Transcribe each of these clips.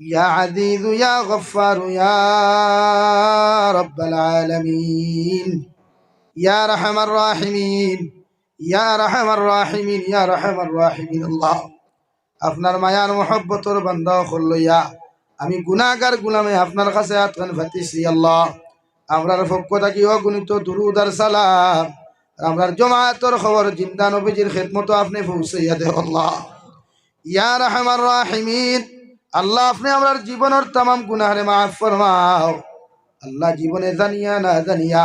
يا عزيز يا غفار يا رب العالمين يا رحم الراحمين يا رحم الراحمين يا رحم الراحمين الله আপনার মায়ার মহব্বতর বান্দা হল্লইয়া আমি গুনাহগার গুলামে আপনার কাছে আতকান ফাতিছি আল্লাহ আমরার পক্ষ থাকি অগণিত দুরুদ আর সালাম আমরার জমায়েতর খবর জিন্দা নবীজির খেদমত আপনি পৌঁছাইয়া দে আল্লাহ ইয়া রহমান রাহিমিন আল্লাহ, আপনি আমরার জীবনের তামাম গুনাহরে মাফ ফরমাও। আল্লাহ জীবনে জানিয়া না জানিয়া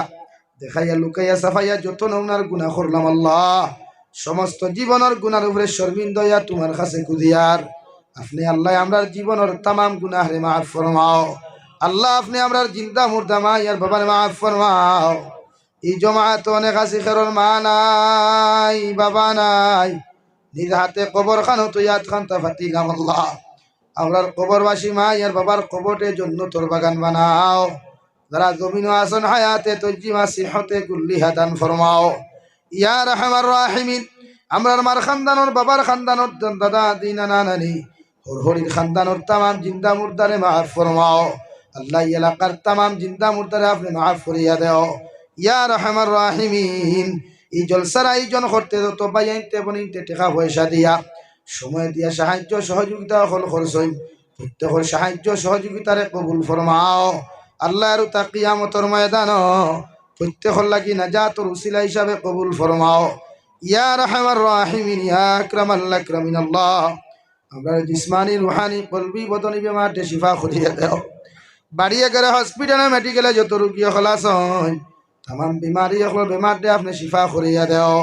দেখাইয়া, লুকাইয়া, সাফাইয়া যত নৌনার গুনাহ করলাম আল্লাহ, সমস্ত জীবনের গুনার উপরে শর্মিন্দয়া তোমার কাছে কুদিয়ার আপনি আল্লাহ, আমরার জীবনের তামাম গুনাহরে মাফ ফরমাও। আল্লাহ, আপনি আমরার জিন্দা মুর্দা মা ইয়ার বাবার মাফ ফরমাও। এই জমাত অনেক আছে খেরর মা নাই, বাবা নাই। নিজ হাতে কবর খান হতো ইয়াদ খান তা ফাতিলাম আল্লাহ। আমরার কবরবাসী মা, ইয়ার বাবার কবটে জন্য তোর বাগান বানাও। যারা জমিন আসন হায়াতে তজ্জিমা সিহতে কুল্লি হাদান ফরমাও। ইয়া রহমার রাহিমিন, আমরার মার খানদানোর বাবার খানদানোর দাদা, দিনা, নানানি, হরহরির খানদানোর তামাম জিন্দা মুর্দারে মাফ ফরমাও। আল্লাহ এলাকার তামাম জিন্দা মুর্দারে আপনি মাফ ফরিয়া দেও। ইয়া রহমার রাহিমিন, এই জলসার আয়োজন করতে যত বাইতে বনিতে টেকা পয়সা দিয়া। সময় দিয়া সাহায্য সহযোগিতা হল খরচই প্রত্যেকের সাহায্য সহযোগিতারে কবুল ফরমাও। আল্লাহ আর তা কিয়ামতর ময়দান প্রত্যেকর লাগি নাজাতর উসিলা হিসাবে কবুল ফরমাও। ইয়া রহমার রাহিমিন, ইয়া আকরাম আল্লাহ আমরা জিসমানি, রুহানি, কলবি, বদনি বেমারটে শিফা খুঁজিয়ে দেও। বাড়িয়ে গেলে হসপিটালে, মেডিকেলে যত রুগী খলাস হয় তামাম বিমারি হল বেমারটে আপনি শিফা করিয়া দেও।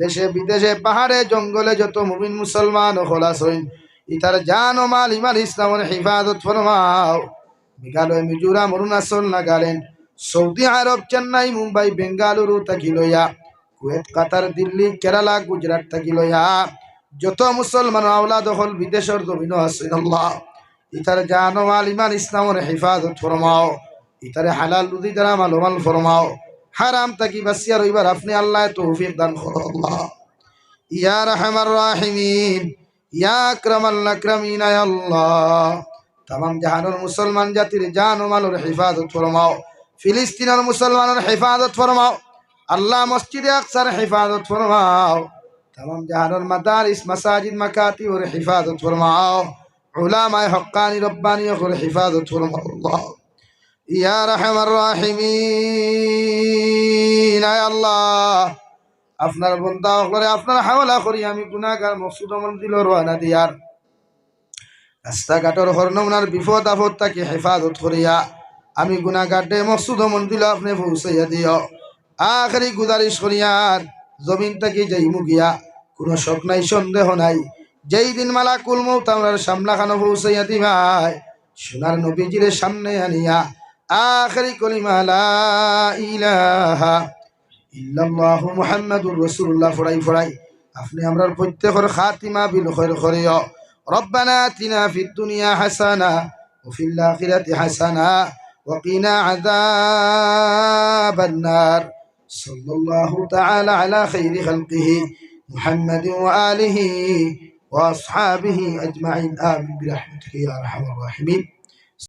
দেশে, বিদেশে, পাহাড়ে, জঙ্গলে যত মুমিন মুসলমান খলাস হইন ইতার জান ও মাল ইমাল ইসলামের হিফাজত ফরমাও। মেঘালয়, মিজোরাম, অরুণাচল, নাগাল্যান্ড, সৌদি আরব, চেন্নাই, মুম্বাই, বেঙ্গালুরু থাকি লইয়া, কুয়েত, কাতার, দিল্লি, কেরালা, গুজরাট থাকি লইয়া, যত মুসলমান আওলাদ হল বিদেশের জমিন আছে আল্লাহ ইতার জান ও মাল ইমান ইসলামের হিফাজত ফরমাও। ইতারে হালাল রুদি দ্বারা মালমাল ফরমাও। হারাম তাকি বাসিয়া রইবার? আপনি আল্লাহ তৌফিক দান করো আল্লাহ। ইয়া রহমার রাহিমিন, ইয়া আকরামাল আকরামিন, আয় আল্লাহ। তামাম জাহানের মুসলমান জাতির জান ও মালের হেফাজত ফরমাও। ফিলিস্তিনের মুসলমানের হেফাজত ফরমাও। আল্লাহ মসজিদে আকসার হেফাজত ফরমাও। তামাম জাহানের মাদারিস, মাসাজিদ মাকাতি ওর হেফাজত ফরমাও। উলামায়ে হক্কানি রব্বানি ওর হেফাজত ফরমাও আল্লাহ। ইয়া রাহিমিন, আয় আল্লাহ। আপনার বন্ধা করে, আপনার হাওলা করি, আমি গুনাগার মকসুদ মন্দির রওনা দিয়ার রাস্তাঘাটর হরনমনার বিপদ আপদ তাকে হেফাজত করিয়া আমি গুনাগাটে মকসুদ মন্দির আপনি পৌঁছাইয়া দিও। আখরি গুজারিশ করিয়ার জমিন থেকে যাই মুগিয়া, কোনো শোক নাই, সন্দেহ নাই। যেই দিন মালা কুলমৌ তামরার সামনা খানো পৌঁছাইয়া দিবাই। সোনার নবীজির সামনে আনিয়া আখরি কলিমা লা ইলাহা ইল্লাল্লাহু মুহাম্মাদুর রাসূলুল্লাহ ফরাই ফরাই আপনি আমরার প্রত্যেকের খাতিমা বিল খৈর করিও ربنا آتنا في الدنيا حسنة وفي الآخرة حسنة وقنا عذاب النار صلى الله تعالى على خير خلقه محمد وآله وأصحابه أجمعين آمين برحمتك يا أرحم الراحمين